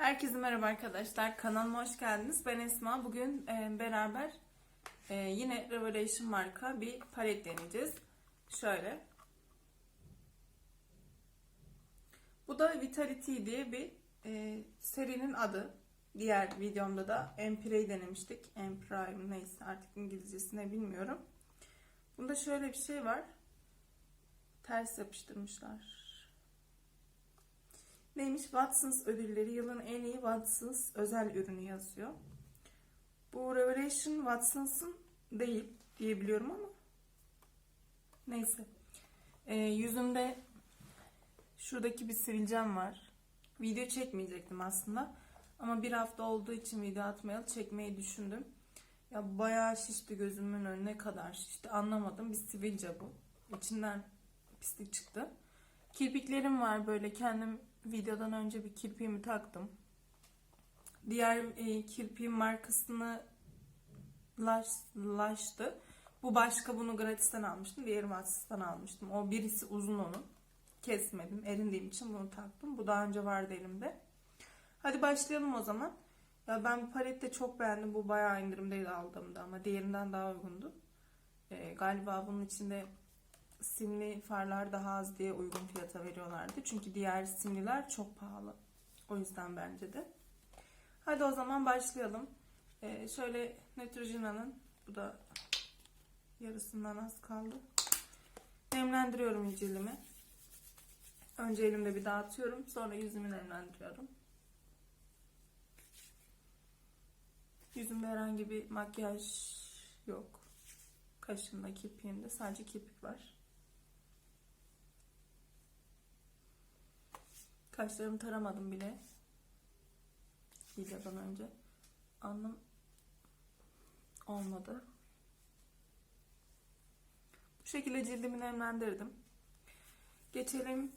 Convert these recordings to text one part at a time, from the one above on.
Herkese merhaba arkadaşlar. Kanalıma hoş geldiniz. Ben Esma. Bugün e, beraber e, yine Revelation marka bir palet deneyeceğiz. Şöyle. Bu da Vitality diye bir e, serinin adı. Diğer videomda da Empire'yi denemiştik. Empire neyse artık İngilizcesine bilmiyorum. Bunda şöyle bir şey var. Ters yapıştırmışlar. Neymiş? Watsons ödülleri yılın en iyi Watsons özel ürünü yazıyor. Bu Revelation Watsons'ın değil diyebiliyorum ama neyse. Ee, yüzümde şuradaki bir sivilcem var. Video çekmeyecektim aslında. Ama bir hafta olduğu için video atmayalı çekmeyi düşündüm. Ya bayağı şişti gözümün önüne kadar şişti. Anlamadım. Bir sivilce bu. İçinden pislik çıktı. Kirpiklerim var böyle kendim videodan önce bir kirpiğimi taktım. Diğer e, kirpiğin markasını laş, laştı. Bu başka bunu gratisten almıştım. Diğeri Watsons'tan almıştım. O birisi uzun onun. Kesmedim. Erindiğim için bunu taktım. Bu daha önce vardı elimde. Hadi başlayalım o zaman. Ya ben bu palette çok beğendim. Bu bayağı indirimdeydi aldığımda ama diğerinden daha uygundu. E, galiba bunun içinde simli farlar daha az diye uygun fiyata veriyorlardı. Çünkü diğer simliler çok pahalı. O yüzden bence de. Hadi o zaman başlayalım. Ee, şöyle Neutrogena'nın bu da yarısından az kaldı. Nemlendiriyorum cildimi. Önce elimde bir dağıtıyorum. Sonra yüzümü nemlendiriyorum. Yüzümde herhangi bir makyaj yok. Kaşımda, kirpiğimde sadece kirpik var. Kaşlarımı taramadım bile. Videodan önce. Anlam olmadı. Bu şekilde cildimi nemlendirdim. Geçelim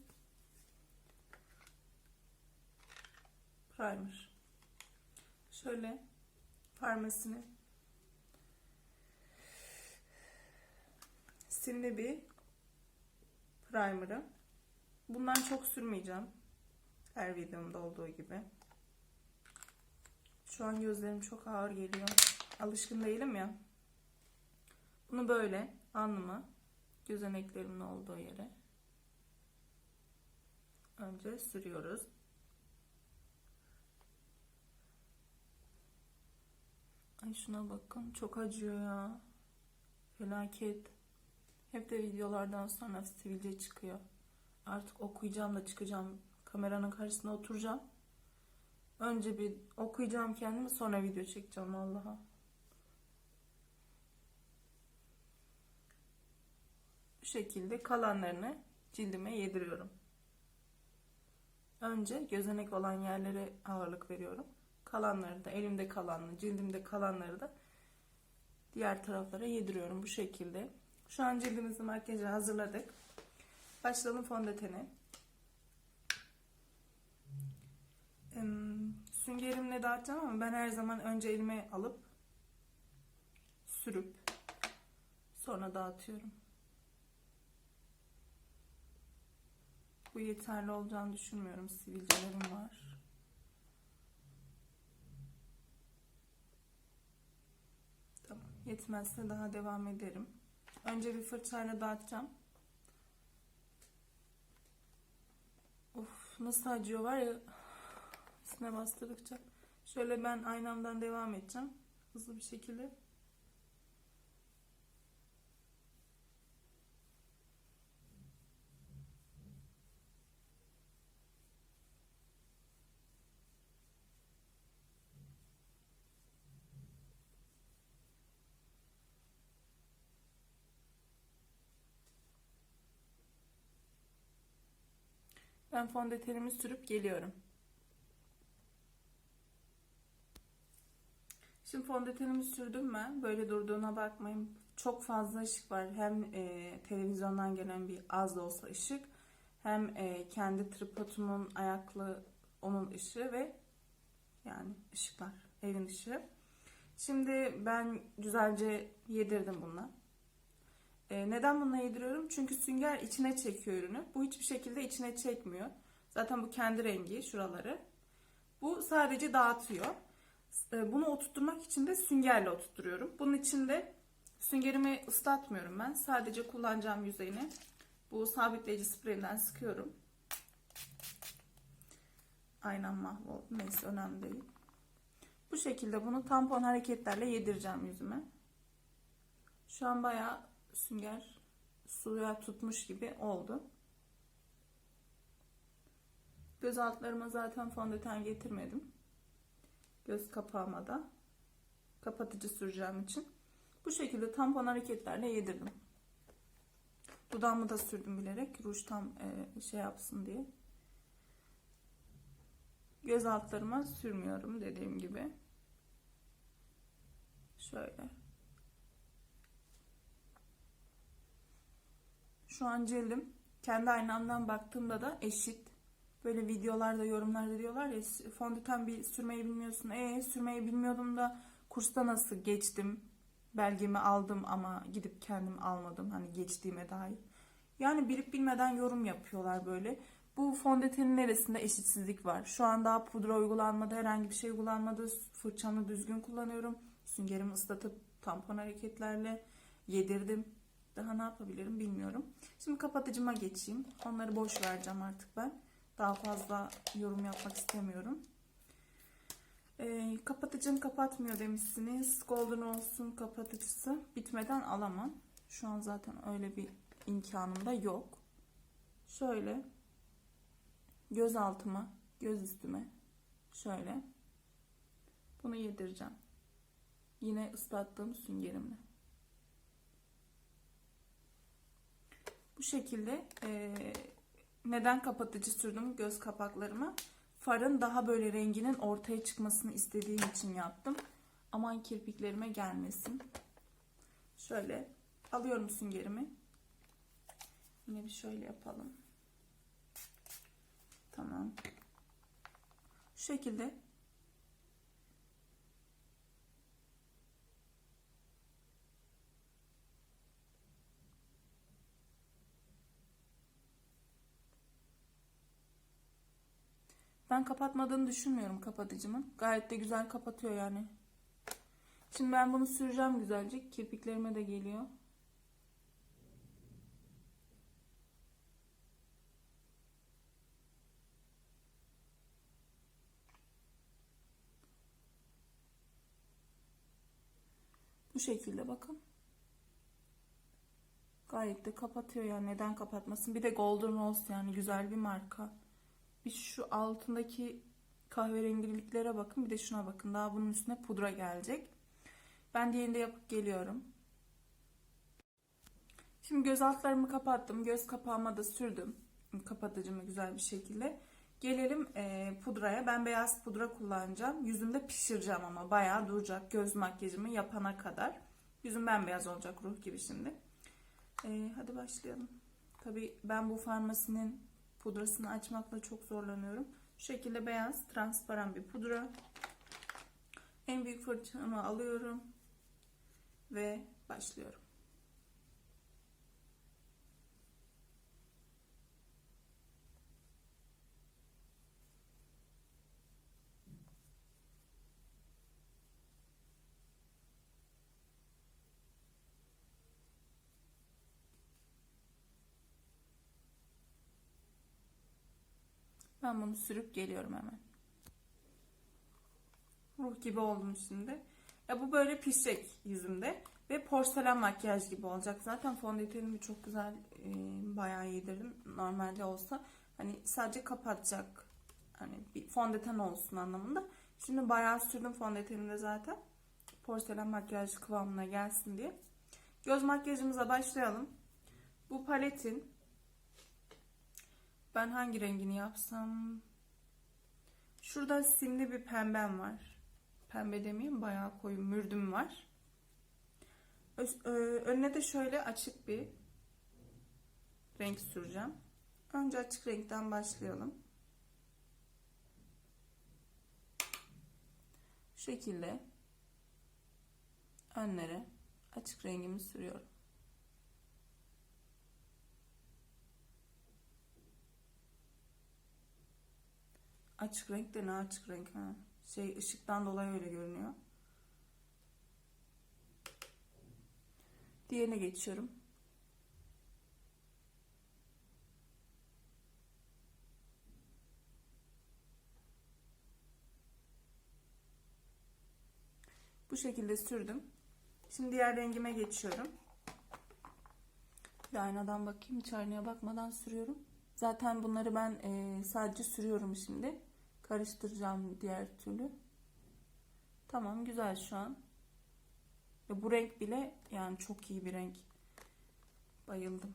primer. Şöyle farmasini simli bir primer'ı. Bundan çok sürmeyeceğim. Her videomda olduğu gibi. Şu an gözlerim çok ağır geliyor. Alışkın değilim ya. Bunu böyle alnıma, gözeneklerimin olduğu yere önce sürüyoruz. Ay şuna bakın çok acıyor ya. Felaket. Hep de videolardan sonra sivilce çıkıyor. Artık okuyacağım da çıkacağım kameranın karşısına oturacağım. Önce bir okuyacağım kendimi sonra video çekeceğim Allah'a. Bu şekilde kalanlarını cildime yediriyorum. Önce gözenek olan yerlere ağırlık veriyorum. Kalanları da elimde kalanını, cildimde kalanları da diğer taraflara yediriyorum bu şekilde. Şu an cildimizi makyajı hazırladık. Başlayalım fondöteni. Süngerimle dağıtacağım ama ben her zaman önce elime alıp sürüp sonra dağıtıyorum. Bu yeterli olacağını düşünmüyorum. Sivilcelerim var. Tamam. Yetmezse daha devam ederim. Önce bir fırçayla dağıtacağım. Of nasıl acıyor var ya üstüne bastırdıkça. Şöyle ben aynamdan devam edeceğim. Hızlı bir şekilde. Ben fondötenimi sürüp geliyorum. Şimdi fondötenimi sürdüm ben. Böyle durduğuna bakmayın. Çok fazla ışık var. Hem e, televizyondan gelen bir az da olsa ışık. Hem e, kendi tripodumun ayaklı onun ışığı ve yani ışıklar. Evin ışığı. Şimdi ben güzelce yedirdim bununla. E, neden bununla yediriyorum? Çünkü sünger içine çekiyor ürünü. Bu hiçbir şekilde içine çekmiyor. Zaten bu kendi rengi şuraları. Bu sadece dağıtıyor. E, Bunu oturtturmak için de süngerle oturtturuyorum. Bunun için de süngerimi ıslatmıyorum ben. Sadece kullanacağım yüzeyini bu sabitleyici spreyden sıkıyorum. Aynen mahvoldu. Neyse önemli değil. Bu şekilde bunu tampon hareketlerle yedireceğim yüzüme. Şu an bayağı sünger suya tutmuş gibi oldu. Göz altlarıma zaten fondöten getirmedim. Göz kapağıma da kapatıcı süreceğim için. Bu şekilde tampon hareketlerle yedirdim. Dudağımı da sürdüm bilerek. Ruj tam e, şey yapsın diye. Göz altlarıma sürmüyorum dediğim gibi. Şöyle. Şu an cildim kendi aynamdan baktığımda da eşit. Böyle videolarda yorumlarda diyorlar ya fondöten bir sürmeyi bilmiyorsun. E sürmeyi bilmiyordum da kursta nasıl geçtim? Belgemi aldım ama gidip kendim almadım. Hani geçtiğime dair. Yani bilip bilmeden yorum yapıyorlar böyle. Bu fondötenin neresinde eşitsizlik var? Şu an daha pudra uygulanmadı, herhangi bir şey uygulanmadı. Fırçamı düzgün kullanıyorum. Süngerimi ıslatıp tampon hareketlerle yedirdim. Daha ne yapabilirim bilmiyorum. Şimdi kapatıcıma geçeyim. Onları boş vereceğim artık ben. Daha fazla yorum yapmak istemiyorum. Ee, kapatıcım kapatmıyor demişsiniz. Golden olsun kapatıcısı bitmeden alamam. Şu an zaten öyle bir imkanım da yok. Şöyle göz altıma, göz üstüme şöyle bunu yedireceğim. Yine ıslattığım süngerimle. Bu şekilde e, neden kapatıcı sürdüm göz kapaklarıma? Farın daha böyle renginin ortaya çıkmasını istediğim için yaptım. Aman kirpiklerime gelmesin. Şöyle alıyorum süngerimi. Yine bir şöyle yapalım. Tamam. Şu şekilde Ben kapatmadığını düşünmüyorum kapatıcımın. Gayet de güzel kapatıyor yani. Şimdi ben bunu süreceğim güzelce. Kirpiklerime de geliyor. Bu şekilde bakın. Gayet de kapatıyor yani neden kapatmasın. Bir de Golden Rose yani güzel bir marka. Bir şu altındaki kahverengiliklere bakın. Bir de şuna bakın. Daha bunun üstüne pudra gelecek. Ben diğerini de yapıp geliyorum. Şimdi göz altlarımı kapattım. Göz kapağıma da sürdüm. Kapatıcımı güzel bir şekilde. Gelelim e, pudraya. Ben beyaz pudra kullanacağım. Yüzümde pişireceğim ama bayağı duracak göz makyajımı yapana kadar. Yüzüm bembeyaz olacak ruh gibi şimdi. E, hadi başlayalım. Tabii ben bu farmasinin pudrasını açmakla çok zorlanıyorum. Şu şekilde beyaz transparan bir pudra. En büyük fırçamı alıyorum ve başlıyorum. Ben bunu sürüp geliyorum hemen. Ruh gibi oldum şimdi. Ya bu böyle pişecek yüzümde. Ve porselen makyaj gibi olacak. Zaten fondötenimi çok güzel e, bayağı yedirdim. Normalde olsa hani sadece kapatacak. Hani bir fondöten olsun anlamında. Şimdi bayağı sürdüm fondötenimde zaten. Porselen makyaj kıvamına gelsin diye. Göz makyajımıza başlayalım. Bu paletin ben hangi rengini yapsam? Şurada simli bir pembem var. Pembe demeyeyim bayağı koyu mürdüm var. Önüne de şöyle açık bir renk süreceğim. Önce açık renkten başlayalım. Şu şekilde önlere açık rengimi sürüyorum. Açık renk de ne açık renk ha. Şey ışıktan dolayı öyle görünüyor. Diğerine geçiyorum. Bu şekilde sürdüm. Şimdi diğer rengime geçiyorum. Bir aynadan bakayım. Hiç aynaya bakmadan sürüyorum. Zaten bunları ben sadece sürüyorum şimdi. Karıştıracağım diğer türlü. Tamam güzel şu an. Ve bu renk bile yani çok iyi bir renk. Bayıldım.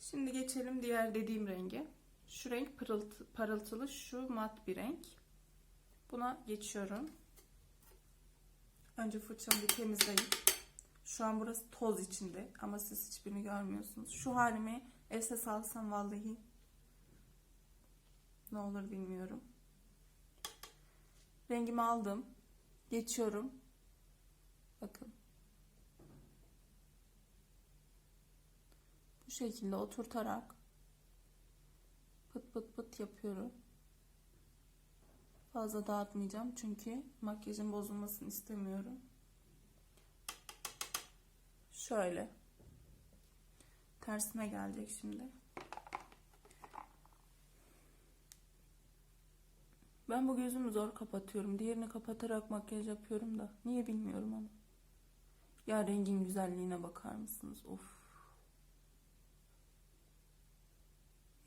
Şimdi geçelim diğer dediğim renge. Şu renk pırıltı, parıltılı, şu mat bir renk. Buna geçiyorum. Önce fırçamı bir temizleyip şu an burası toz içinde ama siz hiçbirini görmüyorsunuz. Şu halimi SS alsam vallahi ne olur bilmiyorum. Rengimi aldım. Geçiyorum. Bakın. Bu şekilde oturtarak pıt pıt pıt yapıyorum. Fazla dağıtmayacağım çünkü makyajın bozulmasını istemiyorum. Şöyle. Tersine gelecek şimdi. Ben bu gözümü zor kapatıyorum. Diğerini kapatarak makyaj yapıyorum da. Niye bilmiyorum ama. Ya rengin güzelliğine bakar mısınız? Of.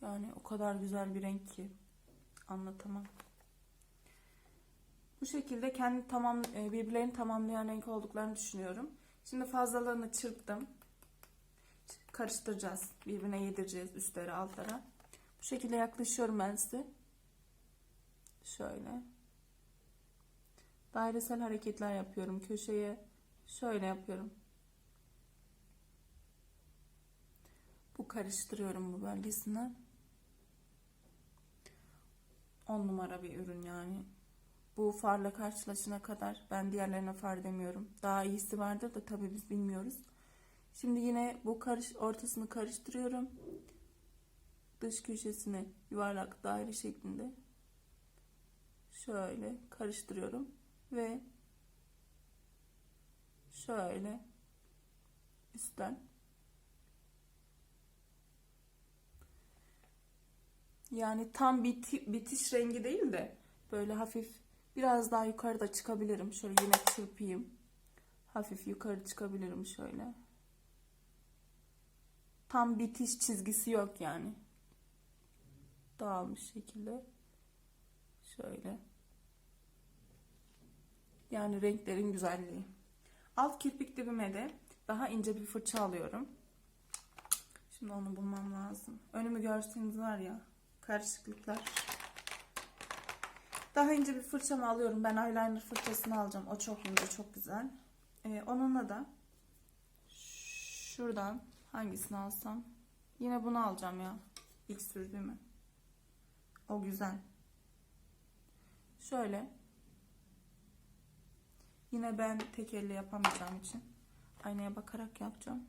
Yani o kadar güzel bir renk ki. Anlatamam. Bu şekilde kendi tamam e, birbirlerini tamamlayan renk olduklarını düşünüyorum. Şimdi fazlalığını çırptım. Karıştıracağız. Birbirine yedireceğiz üstlere altlara. Bu şekilde yaklaşıyorum ben size. Şöyle. Dairesel hareketler yapıyorum. Köşeye şöyle yapıyorum. Bu karıştırıyorum bu bölgesine. 10 numara bir ürün yani. Bu farla karşılaşana kadar ben diğerlerine far demiyorum. Daha iyisi vardır da tabii biz bilmiyoruz. Şimdi yine bu karış ortasını karıştırıyorum. Dış köşesine yuvarlak daire şeklinde şöyle karıştırıyorum ve şöyle üstten yani tam biti, bitiş rengi değil de böyle hafif biraz daha yukarıda çıkabilirim. Şöyle yine çırpayım. Hafif yukarı çıkabilirim şöyle. Tam bitiş çizgisi yok yani. Dağılmış şekilde. Şöyle. Yani renklerin güzelliği. Alt kirpik dibime de daha ince bir fırça alıyorum. Şimdi onu bulmam lazım. Önümü görseniz var ya karışıklıklar. Daha ince bir fırçamı alıyorum. Ben eyeliner fırçasını alacağım. O çok ince, çok güzel. Ee, onunla da şuradan hangisini alsam? Yine bunu alacağım ya. İlk sürdüğümü. O güzel. Şöyle. Yine ben tek elle yapamayacağım için aynaya bakarak yapacağım.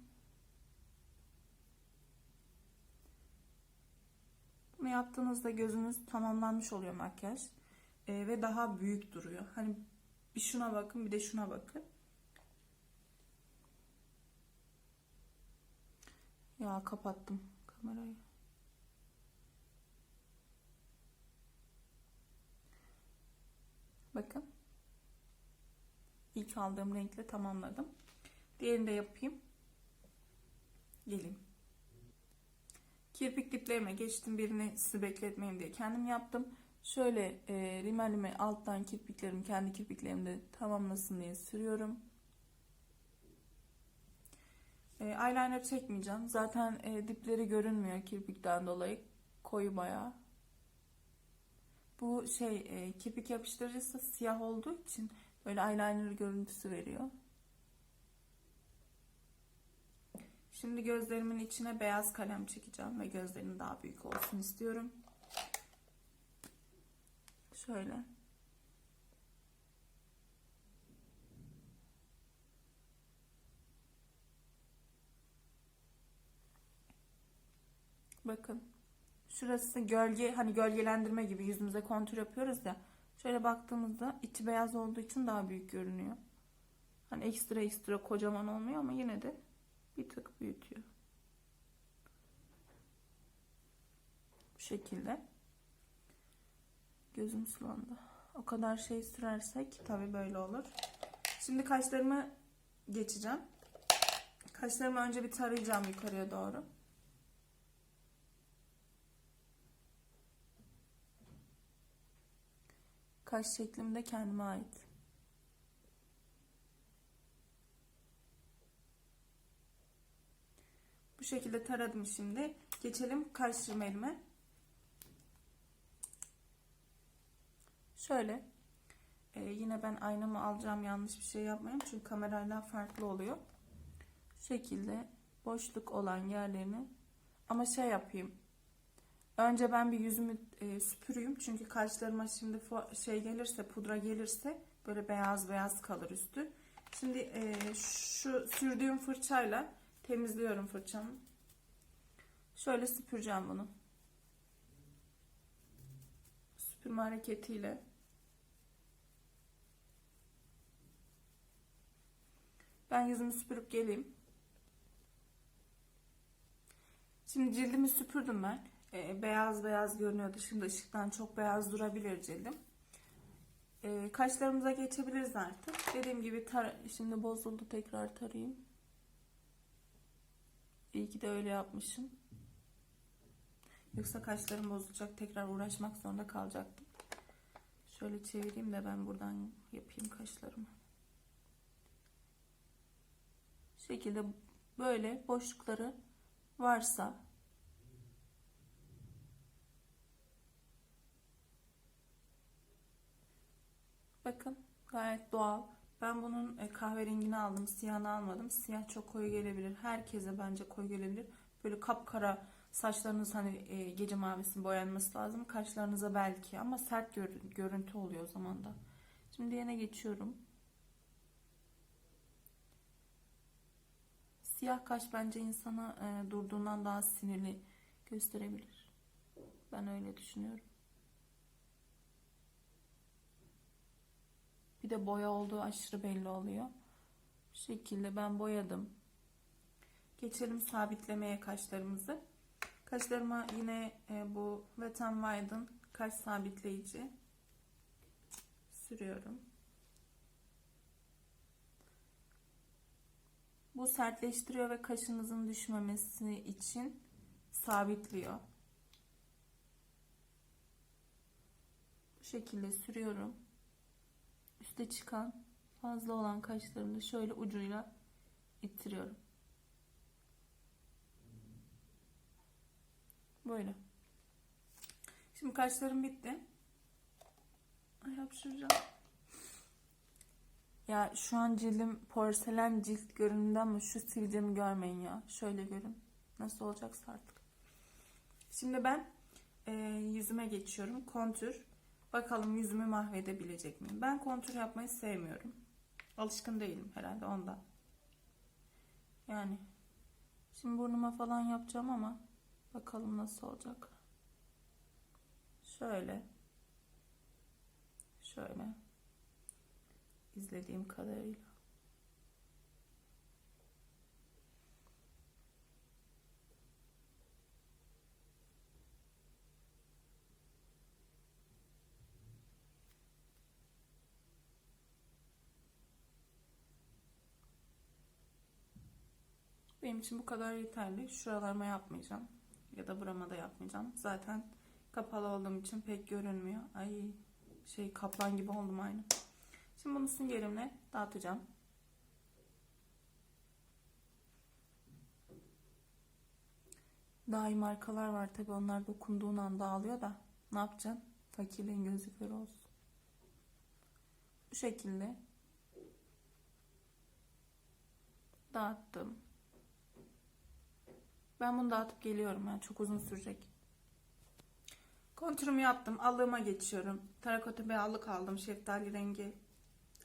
Bunu yaptığınızda gözünüz tamamlanmış oluyor makyaj. Ee, ve daha büyük duruyor. Hani bir şuna bakın bir de şuna bakın. Ya kapattım kamerayı. Bakın. İlk aldığım renkle tamamladım. Diğerini de yapayım. Gelin. Kirpik diplerime geçtim. Birini sizi bekletmeyeyim diye kendim yaptım. Şöyle e, rimelimi alttan kirpiklerim kendi kirpiklerimde tamamlasın diye sürüyorum. E, eyeliner çekmeyeceğim. Zaten e, dipleri görünmüyor kirpikten dolayı. Koyu bayağı. Bu şey e, kirpik yapıştırıcısı siyah olduğu için böyle eyeliner görüntüsü veriyor. Şimdi gözlerimin içine beyaz kalem çekeceğim ve gözlerim daha büyük olsun istiyorum. Şöyle. Bakın Şurası gölge hani gölgelendirme gibi yüzümüze kontür yapıyoruz ya. Şöyle baktığımızda içi beyaz olduğu için daha büyük görünüyor. Hani ekstra ekstra kocaman olmuyor ama yine de bir tık büyütüyor. Bu şekilde. Gözüm sulandı. O kadar şey sürersek tabii böyle olur. Şimdi kaşlarımı geçeceğim. Kaşlarımı önce bir tarayacağım yukarıya doğru. Kaş şeklim de kendime ait. Bu şekilde taradım şimdi. Geçelim kaş rimelime. Şöyle. Ee, yine ben aynamı alacağım yanlış bir şey yapmayayım. Çünkü kamerayla farklı oluyor. Şu şekilde boşluk olan yerlerini ama şey yapayım. Önce ben bir yüzümü e, süpüreyim. Çünkü kaşlarıma şimdi şey gelirse, pudra gelirse böyle beyaz beyaz kalır üstü. Şimdi e, şu sürdüğüm fırçayla temizliyorum fırçamı. Şöyle süpüreceğim bunu. Süpürme hareketiyle. Ben yüzümü süpürüp geleyim. Şimdi cildimi süpürdüm ben. Ee, beyaz beyaz görünüyor. Dışında ışıktan çok beyaz durabilir cildim. Ee, kaşlarımıza geçebiliriz artık. Dediğim gibi tar şimdi bozuldu tekrar tarayayım. İyi ki de öyle yapmışım. Yoksa kaşlarım bozulacak. Tekrar uğraşmak zorunda kalacaktım. Şöyle çevireyim de ben buradan yapayım kaşlarımı. Şekilde böyle boşlukları varsa bakın gayet doğal. Ben bunun e, kahverengini aldım, siyahını almadım. Siyah çok koyu gelebilir. Herkese bence koyu gelebilir. Böyle kapkara saçlarınız hani e, gece mavisinin boyanması lazım. Kaşlarınıza belki ama sert görüntü oluyor o zaman da. Şimdi yine geçiyorum. Siyah kaş bence insana e, durduğundan daha sinirli gösterebilir. Ben öyle düşünüyorum. De boya olduğu aşırı belli oluyor. Bu şekilde ben boyadım. Geçelim sabitlemeye kaşlarımızı. Kaşlarıma yine e, bu Wet n Wild'ın kaş sabitleyici sürüyorum. Bu sertleştiriyor ve kaşınızın düşmemesi için sabitliyor. Bu şekilde sürüyorum. Üste çıkan fazla olan kaşlarımı şöyle ucuyla ittiriyorum. Böyle. Şimdi kaşlarım bitti. Ay hapşıracağım. Ya şu an cildim porselen cilt görünümde ama şu sivilcemi görmeyin ya. Şöyle görün. Nasıl olacaksa artık. Şimdi ben e, yüzüme geçiyorum. Kontür. Bakalım yüzümü mahvedebilecek miyim? Ben kontür yapmayı sevmiyorum. Alışkın değilim herhalde ondan. Yani şimdi burnuma falan yapacağım ama bakalım nasıl olacak. Şöyle. Şöyle izlediğim kadarıyla. Benim için bu kadar yeterli. Şuralarıma yapmayacağım. Ya da burama da yapmayacağım. Zaten kapalı olduğum için pek görünmüyor. Ay şey kaplan gibi oldum aynı. Şimdi bunu süngerimle dağıtacağım. Daha iyi markalar var tabi onlar dokunduğun anda dağılıyor da ne yapacaksın? Fakirliğin gözü kör olsun. Bu şekilde dağıttım. Ben bunu dağıtıp geliyorum. Yani çok uzun sürecek. Kontürümü yaptım. Allığıma geçiyorum. Terakota bir allık aldım. Şeftali rengi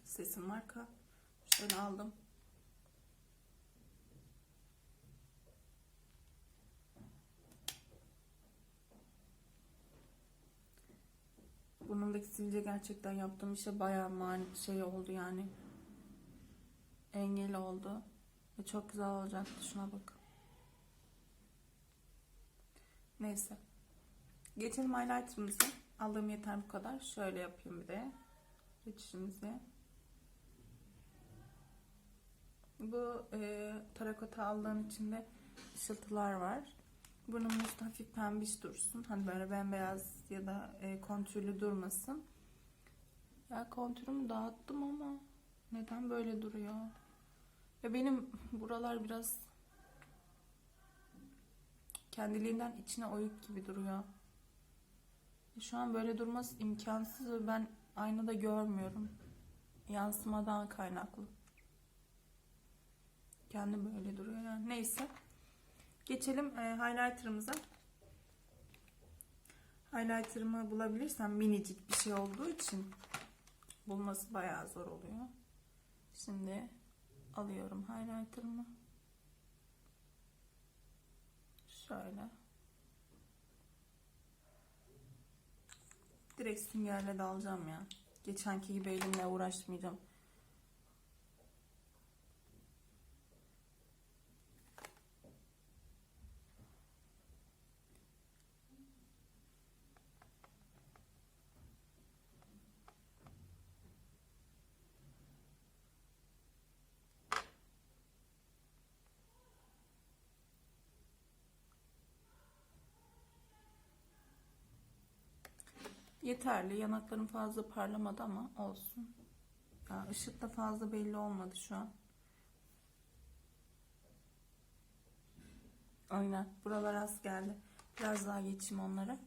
sesim marka. Şöyle aldım. Burnumdaki sivilce gerçekten yaptığım işe bayağı mani şey oldu yani. Engel oldu. Ve çok güzel olacaktı. Şuna bak. Neyse. Geçelim highlighter'ımıza. Aldığım yeter bu kadar. Şöyle yapayım bir de. Geçişimizi. Bu e, tarakota aldığım içinde ışıltılar var. Burnumun üstü hafif pembiş dursun. Hani böyle bembeyaz ya da e, kontürlü durmasın. Ya kontürümü dağıttım ama neden böyle duruyor? Ve benim buralar biraz kendiliğinden içine oyuk gibi duruyor. E, Şu an böyle durması imkansız ve ben aynada görmüyorum. Yansımadan kaynaklı. Kendi böyle duruyor yani. Neyse. Geçelim e, highlighter'ımıza. Highlighter'ımı bulabilirsem minicik bir şey olduğu için bulması bayağı zor oluyor. Şimdi alıyorum highlighter'ımı. Şöyle. Direkt süngerle de alacağım ya. Geçenki gibi elimle uğraşmayacağım. Yeterli. Yanaklarım fazla parlamadı ama olsun. Ya ışık da fazla belli olmadı şu an. Aynen. Buralar az geldi. Biraz daha geçeyim onlara.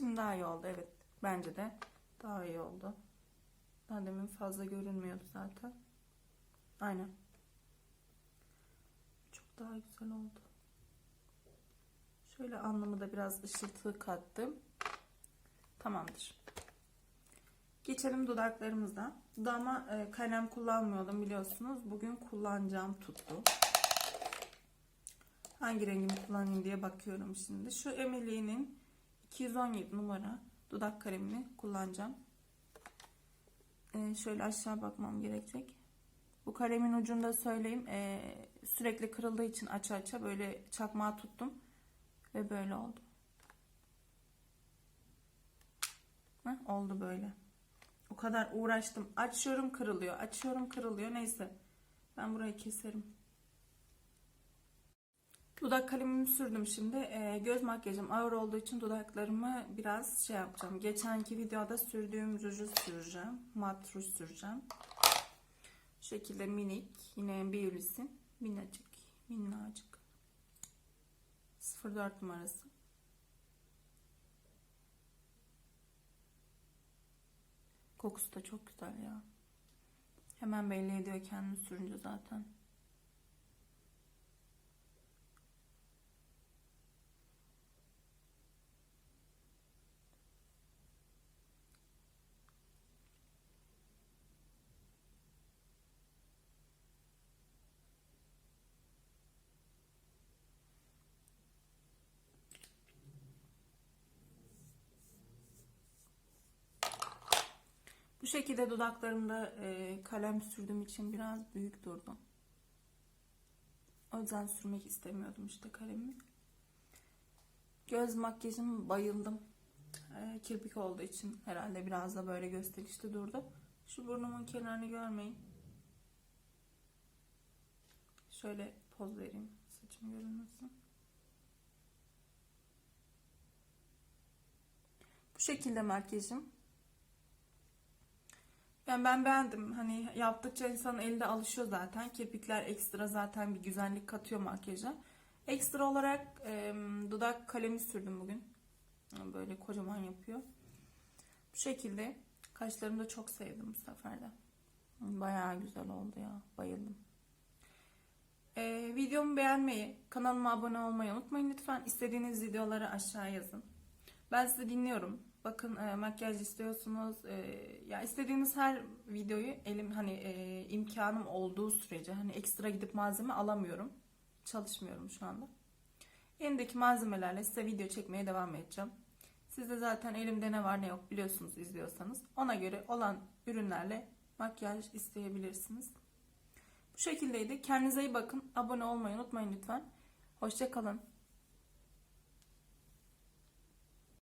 Şimdi daha iyi oldu evet. Bence de daha iyi oldu. Daha demin fazla görünmüyordu zaten. Aynen. Çok daha güzel oldu. Şöyle anlamı da biraz ışıltı kattım. Tamamdır. Geçelim dudaklarımıza. Dudağıma e, kalem kullanmıyordum biliyorsunuz. Bugün kullanacağım tuttu. Hangi rengimi kullanayım diye bakıyorum şimdi. Şu Emily'nin 217 numara dudak kalemini kullanacağım. Ee, şöyle aşağı bakmam gerekecek. Bu kalemin ucunda söyleyeyim. ee, sürekli kırıldığı için aça aça böyle çakmağı tuttum. Ve böyle oldu. Heh, oldu böyle. O kadar uğraştım. Açıyorum kırılıyor. Açıyorum kırılıyor. Neyse. Ben burayı keserim. Dudak kalemimi sürdüm şimdi. Ee, göz makyajım ağır olduğu için dudaklarımı biraz şey yapacağım. Geçenki videoda sürdüğüm ruju süreceğim. Mat ruj süreceğim. Şu şekilde minik. Yine Beauty'sin. Minnacık. Minnacık. 04 numarası. Kokusu da çok güzel ya. Hemen belli ediyor kendini sürünce zaten. Bu şekilde dudaklarımda e, kalem sürdüğüm için biraz büyük durdu. O yüzden sürmek istemiyordum işte kalemi. Göz makyajım bayıldım. E, kirpik olduğu için herhalde biraz da böyle gösterişli durdu. Şu burnumun kenarını görmeyin. Şöyle poz vereyim saçım görünmesin. Bu şekilde makyajım. Yani ben beğendim. Hani yaptıkça insanın elde alışıyor zaten. Kirpikler ekstra zaten bir güzellik katıyor makyaja. Ekstra olarak e, dudak kalemi sürdüm bugün. Böyle kocaman yapıyor. Bu şekilde. Kaşlarımı da çok sevdim bu sefer de. Bayağı güzel oldu ya. Bayıldım. E, videomu beğenmeyi, kanalıma abone olmayı unutmayın lütfen. İstediğiniz videoları aşağı yazın. Ben sizi dinliyorum. Bakın e, makyaj istiyorsunuz. E, ya istediğiniz her videoyu elim hani e, imkanım olduğu sürece hani ekstra gidip malzeme alamıyorum. Çalışmıyorum şu anda. Elimdeki malzemelerle size video çekmeye devam edeceğim. Siz de zaten elimde ne var ne yok biliyorsunuz izliyorsanız. Ona göre olan ürünlerle makyaj isteyebilirsiniz. Bu şekildeydi. Kendinize iyi bakın. Abone olmayı unutmayın lütfen. Hoşçakalın.